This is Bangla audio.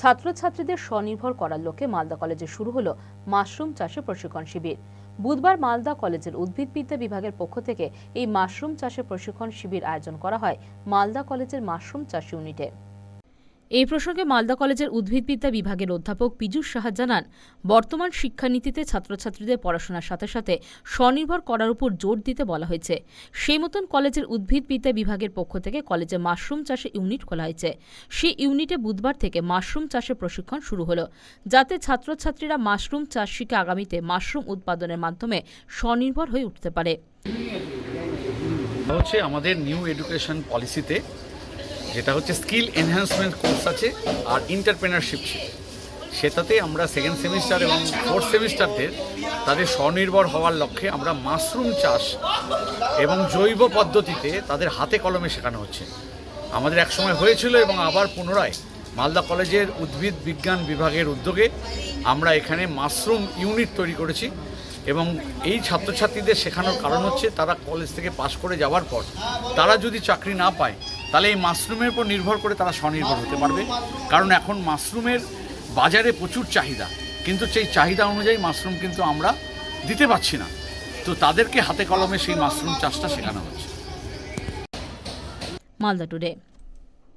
ছাত্রছাত্রীদের স্বনির্ভর করার লক্ষ্যে মালদা কলেজে শুরু হলো মাশরুম চাষে প্রশিক্ষণ শিবির। বুধবার মালদা কলেজের উদ্ভিদবিদ্যা বিভাগের পক্ষ থেকে এই মাশরুম চাষে প্রশিক্ষণ শিবির আয়োজন করা হয় মালদা কলেজের মাশরুম চাষ ইউনিটে। এই প্রসঙ্গে মালদা কলেজের উদ্ভিদবিদ্যা বিভাগের অধ্যাপক পীযূষ সাহা জানান, বর্তমান শিক্ষানীতিতে ছাত্রছাত্রীদের পড়াশোনার সাথে সাথে স্বনির্ভর করার উপর জোর দিতে বলা হয়েছে। সেই মতন কলেজের উদ্ভিদবিদ্যা বিভাগের পক্ষ থেকে কলেজে মাশরুম চাষে ইউনিট খোলা হয়েছে। সেই ইউনিটে বুধবার থেকে মাশরুম চাষে প্রশিক্ষণ শুরু হলো, যাতে ছাত্রছাত্রীরা মাশরুম চাষ শিখে আগামীতে মাশরুম উৎপাদনের মাধ্যমে স্বনির্ভর হয়ে উঠতে পারে। হচ্ছে আমাদের নিউ এডুকেশন পলিসিতে যেটা হচ্ছে স্কিল এনহ্যান্সমেন্ট কোর্স আছে আর ইন্টারপ্রেনারশিপ সেটাতে আমরা সেকেন্ড সেমিস্টার এবং ফোর্থ সেমিস্টারদের তাদের স্বনির্ভর হওয়ার লক্ষ্যে আমরা মাশরুম চাষ এবং জৈব পদ্ধতিতে তাদের হাতে কলমে শেখানো হচ্ছে। আমাদের এক সময় হয়েছিল এবং আবার পুনরায় মালদা কলেজের উদ্ভিদ বিজ্ঞান বিভাগের উদ্যোগে আমরা এখানে মাশরুম ইউনিট তৈরি করেছি এবং এই ছাত্রছাত্রীদের শেখানোর কারণ হচ্ছে তারা কলেজ থেকে পাশ করে যাওয়ার পর তারা যদি চাকরি না পায় তাহলে এই মাশরুমের উপর নির্ভর করে তারা স্বনির্ভর হতে পারবে। কারণ এখন মাশরুমের বাজারে প্রচুর চাহিদা। কিন্তু সেই চাহিদা অনুযায়ী মাশরুম কিন্তু আমরা দিতে পারছি না। তো তাদেরকে হাতে কলমে সেই মাশরুম চাষটা শেখানো হচ্ছে। মালদা টুডে।